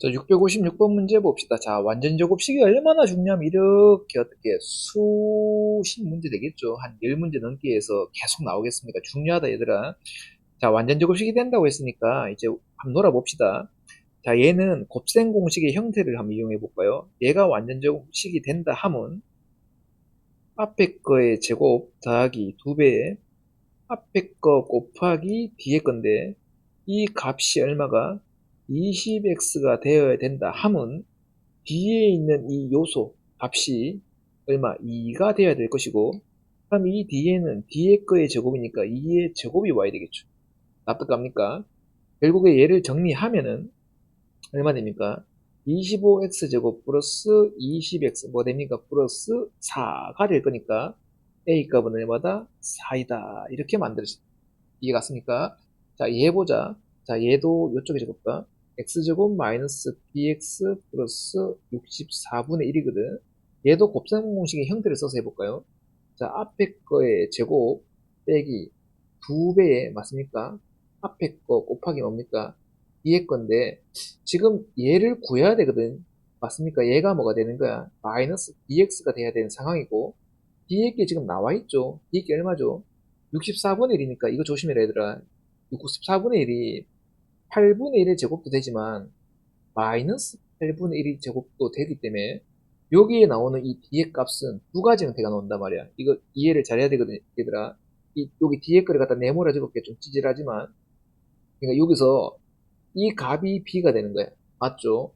자, 656번 문제 봅시다. 자, 완전 제곱식이 얼마나 중요하면 이렇게 어떻게 수십 문제 되겠죠. 한 10문제 넘게 해서 계속 나오겠습니까? 중요하다, 얘들아. 자, 완전 제곱식이 된다고 했으니까 이제 한번 놀아봅시다. 자, 얘는 곱셈 공식의 형태를 한번 이용해 볼까요? 얘가 완전 제곱식이 된다 함은 앞에 거의 제곱 더하기 2배에 앞에 거 곱하기 뒤에 건데 이 값이 얼마가 20x가 되어야 된다 함은 뒤에 있는 이 요소 값이 얼마 2가 되어야 될 것이고 그럼 이 뒤에는 뒤에 거의 제곱이니까 2의 제곱이 와야 되겠죠. 납득갑니까? 결국에 얘를 정리하면은 얼마 됩니까? 25x제곱 플러스 20x 뭐 됩니까? 플러스 4가 될 거니까 a값은 얼마다? 4이다. 이렇게 만들어집니다. 이해 갔습니까? 자, 얘 보자. 자, 얘도 이쪽에 제곱다. X제곱 마이너스 bx 플러스 64분의 1이거든. 얘도 곱셈 공식의 형태를 써서 해볼까요? 자, 앞에 거의 제곱 빼기 2배에 맞습니까? 앞에 거 곱하기 뭡니까? 뒤에 건데 지금 얘를 구해야 되거든. 맞습니까? 얘가 뭐가 되는 거야? 마이너스 bx가 돼야 되는 상황이고 뒤에 게 지금 나와 있죠. 뒤에 게 얼마죠? 64분의 1이니까 이거 조심해라 얘들아. 64분의 1이 8분의 1의 제곱도 되지만 마이너스 8분의 1의 제곱도 되기 때문에 여기에 나오는 이 뒤에 값은 두 가지 형태가 나온단 말이야. 이거 이해를 잘해야 되거든 얘들아. 이 여기 뒤에 거를 갖다 네모라 적을게 좀 찌질하지만 그러니까 여기서 이 값이 b가 되는 거야. 맞죠?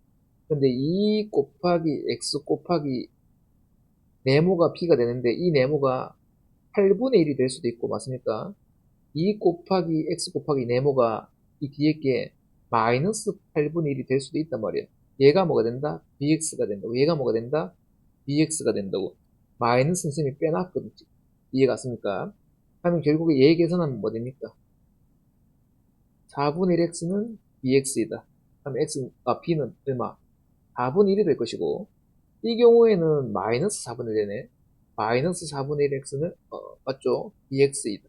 근데 2 곱하기 x 곱하기 네모가 b가 되는데 이 네모가 8분의 1이 될 수도 있고 맞습니까? 2 곱하기 x 곱하기 네모가 이 뒤에 게 마이너스 8분의 1이 될 수도 있단 말이야. 얘가 뭐가 된다? bx가 된다고. 얘가 뭐가 된다? bx가 된다고. 마이너스 는 빼놨거든. 이해 갔습니까? 하면 결국에 얘 계산하면 뭐 됩니까? 4분의 1x는 bx이다. 그럼 x, 아, b는 얼마? 4분의 1이 될 것이고, 이 경우에는 마이너스 4분의 1 되네. 마이너스 4분의 1x는, 어, 맞죠? bx이다.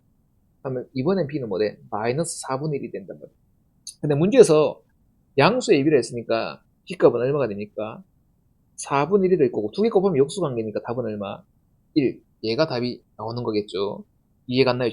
그러면 이번엔 b는 뭐 돼? 마이너스 4분의 1이 된단 말이야. 근데 문제에서 양수 AB를 했으니까 b값은 얼마가 됩니까? 4분의 1이 될 거고, 두 개 곱하면 역수 관계니까 답은 얼마? 1. 얘가 답이 나오는 거겠죠. 이해 갔나요?